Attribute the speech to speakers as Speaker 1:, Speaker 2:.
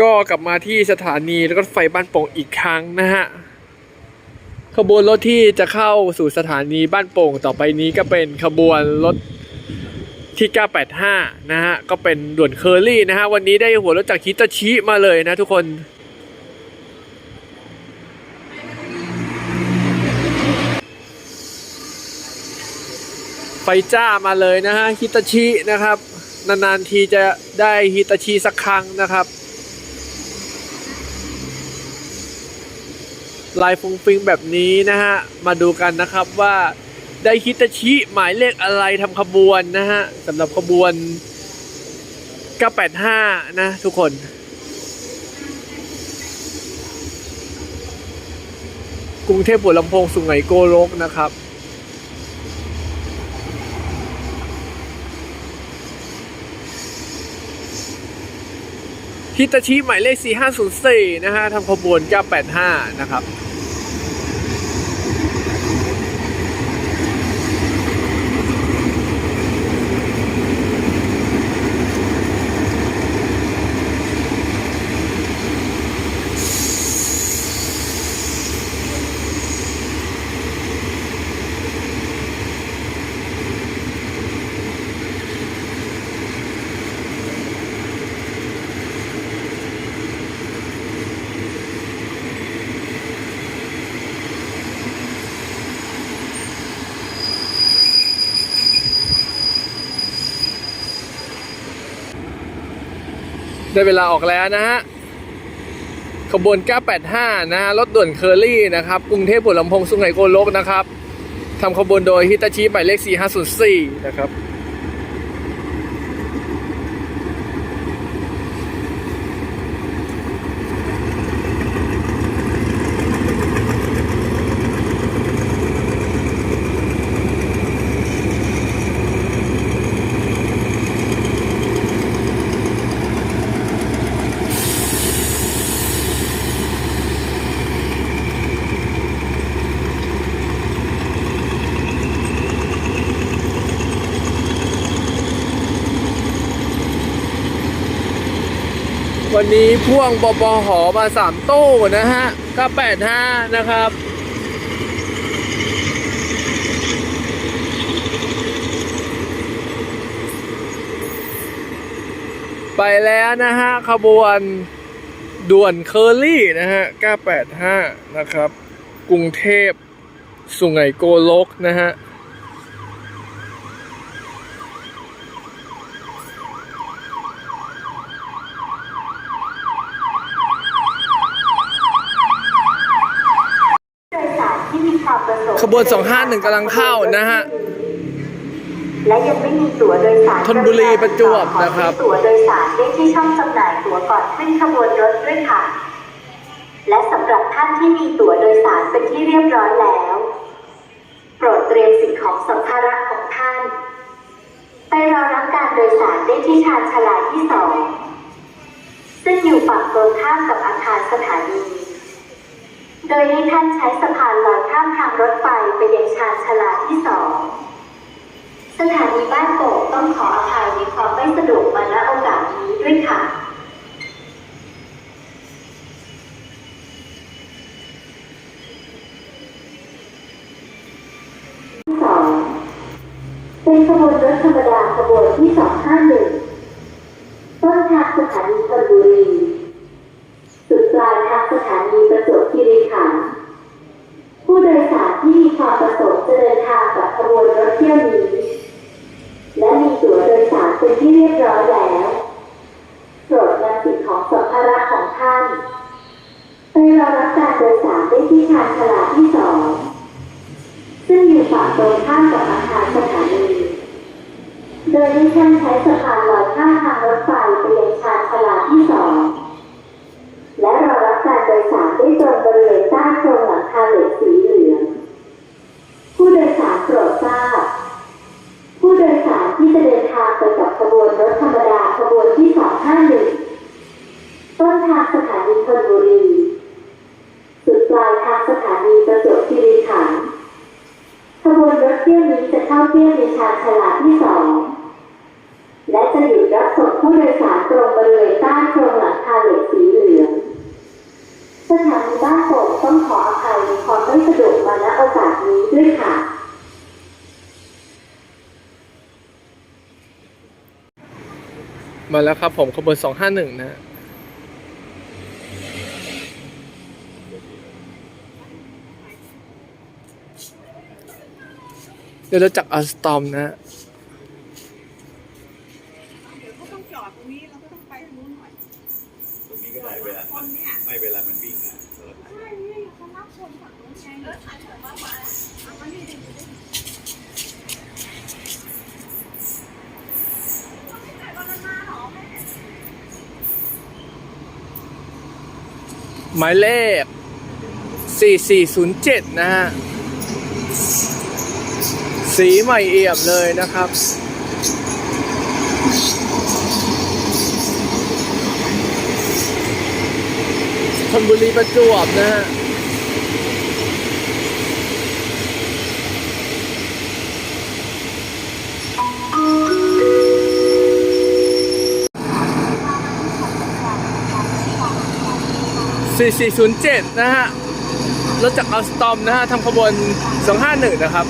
Speaker 1: ก็กลับมาที่สถานีรถไฟบ้านโป่งอีกครั้งนะฮะ ขบวนรถที่จะเข้าสู่สถานีบ้านโป่งต่อไปนี้ก็เป็นขบวนรถที่ 985 นะฮะ ก็เป็นด่วนเคอรี่นะฮะ วันนี้ได้หัวรถจากฮิตาชิมาเลยนะทุกคนไฟจ้ามาเลยนะฮะฮิตาชินะครับ นานๆทีจะได้ฮิตาชิสักครั้งนะครับ ลายฟงฟิงแบบนี้นะฮะ มาดูกันนะครับว่าได้ฮิตาชิหมายเลขอะไรทำขบวนนะฮะสำหรับขบวน 985 นะทุกคนกรุงเทพหัวลำโพงสุไหงโกลกนะครับ ฮิตาชิหมายเลข 4504 นะฮะทำขบวน 985 นะครับ ได้เวลาออกแล้วนะฮะ ขบวน 985 นะฮะ รถด่วนเคอรี่นะครับ กรุงเทพหัวลำโพงสุไหงโกลกนะครับ ทำขบวนโดยฮิตาชิหมายเลข 4504 นะครับ วันนี้พ่วงบปหอมาสามตู้นะฮะ985นะครับ ไปแล้วนะฮะ ขบวนด่วนเคอรี่นะฮะ985 นะครับ กรุงเทพสุไหงโกลกนะฮะ
Speaker 2: โดยสารที่มีความประสงค์
Speaker 1: ขบวน 251กำลังเข้านะฮะ
Speaker 2: และยังไม่มีตั๋วโดยสาร
Speaker 1: ธนบุรีประจวบนะครับ
Speaker 2: ขอซื้อตั๋วโดยสารได้ที่ช่องจำหน่ายตั๋วก่อนขึ้นขบวนรถด้วยค่ะ และสำหรับท่านที่มีตั๋วโดยสารเป็นที่เรียบร้อยแล้ว โปรดเตรียมสิ่งของสัมภาระของท่าน ไปรอรับการโดยสารได้ที่ชานชาลาที่สองซึ่งอยู่ฝั่งตรงข้ามกับอาคารสถานี โดยให้ท่านใช้สะพานลอยข้ามทางรถไฟไปยังชานชลาที่สองสถานีบ้านโป่งต้องขออภัยในความไม่สะดวกมาณโอกาสนี้ด้วยค่ะที่สองเป็นขบวนรถธรรมดาขบวนที่สองห้าหนึ่งต้นทางสถานีธนบุรี สุดปลายทางสถานีประจวบ คีรีขันธ์ผู้โดยสารที่มีความประสงค์จะเดินทางกับขบวนรถเที่ยวนี้และมีตั๋วโดยสารเป็นที่เรียบร้อยแล้วโปรดนำสิ่งของสัมภาระของท่านไปรอรับการโดยสารได้ที่ชานชาลาที่สองซึ่งอยู่ฝั่งตรงข้ามกับอาคารสถานีโดยให้ท่านใช้สะพานลอยข้ามทางรถไฟไปยังชานชาลาที่สอง และรอรับการโดย สารได้ตรงบริเวณใต้โครงหลังคาเหล็กสีเหลือง ผู้โดยสารโปรดทราบ ผู้โดยสารที่จะเดินทางไปกับขบวนรถธรรมดาขบวนที่ 251 ต้นทางสถานีธนบุรี สุดปลายทางสถานีประจวบคีรีขันธ์ขบวนรถเที่ยวนี้จะเข้าเที่ยวในชานชลาที่สองและจะหยุดรับส่งผู้โดยสารตรงบริเวณใต้โครงหลังคาเหล็กสี
Speaker 1: มาแล้วครับผมขบวนสองห้าหนึ่งนะฮะเดี๋ยวเราจากอัลสตอมนะฮะ
Speaker 3: เดี๋ยวก็ต้องจอดตรงนี้เราก็ต้องไปทางนู้นหน่อย
Speaker 4: ตรงนี้ก็ได้เวลามันไม่เวลามันวิ่งอะเออ
Speaker 3: ใช่นี่เขารับชมฝั่งนู้นไงเออถ่ายเถอะมามาเอามานี่ดิดิ
Speaker 1: หมายเลข 4407 นะฮะ สีใหม่เอี่ยมเลยนะครับ ชนบุรีประจวบนะฮะ 4407 นะฮะ รถจากอัลสตอมนะฮะทำขบวน 251 นะครับ